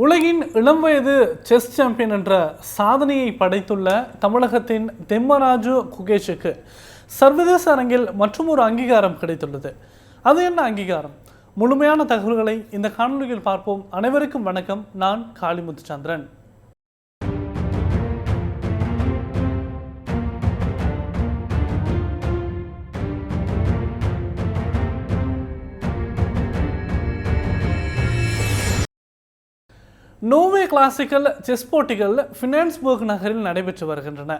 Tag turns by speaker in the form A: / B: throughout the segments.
A: உலகின் இளம் வயது செஸ் சாம்பியன் என்ற சாதனையை படைத்துள்ள தமிழகத்தின் தெம்மராஜு குகேஷுக்கு சர்வதேச அரங்கில் மற்றும் ஒரு அங்கீகாரம் கிடைத்துள்ளது. அது என்ன அங்கீகாரம்? முழுமையான தகவல்களை இந்த காணொலியில் பார்ப்போம். அனைவருக்கும் வணக்கம். நான் காளிமுத்துச்சந்திரன். நோவே கிளாசிக்கல் செஸ் போட்டிகள் ஃபினான்ஸ்பர்க் நகரில் நடைபெற்று வருகின்றன.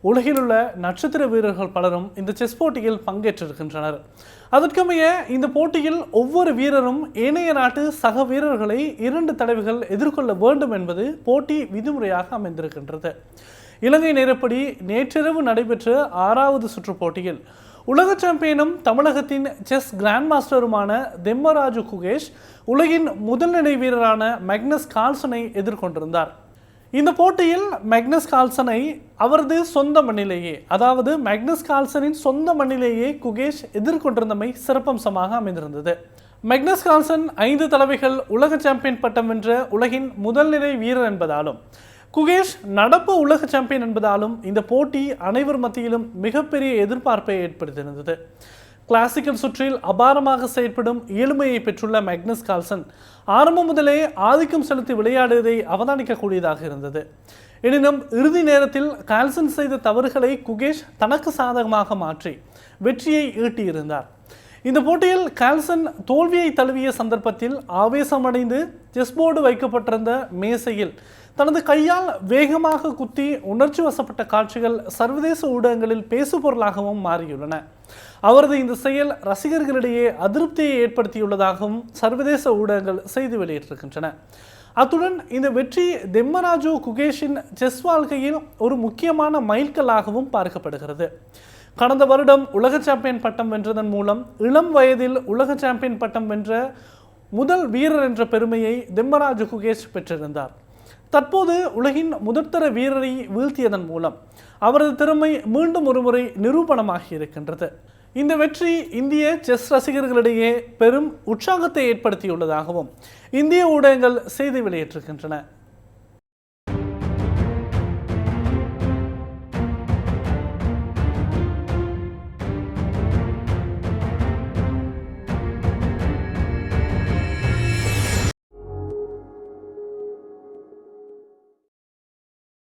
A: உலகில் உள்ள நட்சத்திர வீரர்கள் பலரும் இந்த செஸ் போட்டியில் பங்கேற்றிருக்கின்றனர். அதற்கமைய இந்த போட்டியில் ஒவ்வொரு வீரரும் ஏனைய நாட்டு சக வீரர்களை இரண்டு தடவைகள் எதிர்கொள்ள வேண்டும் என்பது போட்டி விதிமுறையாக அமைந்திருக்கின்றது. இலங்கை நேரப்படி நேற்றிரவு நடைபெற்ற ஆறாவது சுற்று போட்டியில் உலக சாம்பியனும் தமிழகத்தின் செஸ் கிராண்ட் மாஸ்டருமான தெம்மராஜு குகேஷ் உலகின் முதல்நிலை வீரரான மெக்னஸ் கால்சனை எதிர்கொண்டிருந்தார். இந்த போட்டியில் மேக்னஸ் கால்சனை அவரது சொந்த மண்ணிலேயே அதாவது மேக்னஸ் கால்சனின் சொந்த மண்ணிலேயே குகேஷ் எதிர்கொண்டிருந்தமை சிறப்பம்சமாக அமைந்திருந்தது. மெக்னஸ் கால்சன் ஐந்து தடவைகள் உலக சாம்பியன் பட்டம் வென்ற உலகின் முதல்நிலை வீரர் என்பதாலும் குகேஷ் நடப்பு உலக சாம்பியன் என்பதாலும் இந்த போட்டி அனைவர் மத்தியிலும் மிகப்பெரிய எதிர்பார்ப்பை ஏற்படுத்தியிருந்தது. கிளாசிக்கல் சுற்றில் அபாரமாக செயற்படும் இயலுமையை பெற்றுள்ள மேக்னஸ் கால்சன் ஆரம்பம் முதலே ஆதிக்கம் செலுத்தி விளையாடுவதை அவதானிக்கக்கூடியதாக இருந்தது. எனினும் இறுதி நேரத்தில் கால்சன் செய்த தவறுகளை குகேஷ் தனக்கு சாதகமாக மாற்றி வெற்றியை ஈட்டியிருந்தார். இந்த போட்டியில் கால்சன் தோல்வியை தழுவிய சந்தர்ப்பத்தில் ஆவேசமடைந்து செஸ் போர்டு வைக்கப்பட்டிருந்த மேசையில் தனது கையால் வேகமாக குத்தி உணர்ச்சி வசப்பட்ட காட்சிகள் சர்வதேச ஊடகங்களில் பேசுபொருளாகவும் மாறியுள்ளன. அவரது இந்த செயல் ரசிகர்களிடையே அதிருப்தியை ஏற்படுத்தியுள்ளதாகவும் சர்வதேச ஊடகங்கள் செய்தி வெளியிட்டிருக்கின்றன. அத்துடன் இந்த வெற்றி தெம்மராஜு குகேஷின் செஸ் வாழ்க்கையில் ஒரு முக்கியமான மைல்கல்லாகவும் பார்க்கப்படுகிறது. கடந்த வருடம் உலக சாம்பியன் பட்டம் வென்றதன் மூலம் இளம் வயதில் உலக சாம்பியன் பட்டம் வென்ற முதல் வீரர் என்ற பெருமையை தெம்மராஜு குகேஷ் பெற்றிருந்தார். தற்போது உலகின் முதற்தர வீரரை வீழ்த்தியதன் மூலம் அவரது திறமை மீண்டும் ஒருமுறை நிரூபணமாகி இருக்கின்றது. இந்த வெற்றி இந்திய செஸ் ரசிகர்களிடையே பெரும் உற்சாகத்தை ஏற்படுத்தியுள்ளதாகவும் இந்திய ஊடகங்கள் செய்தி வெளியிட்டிருக்கின்றன.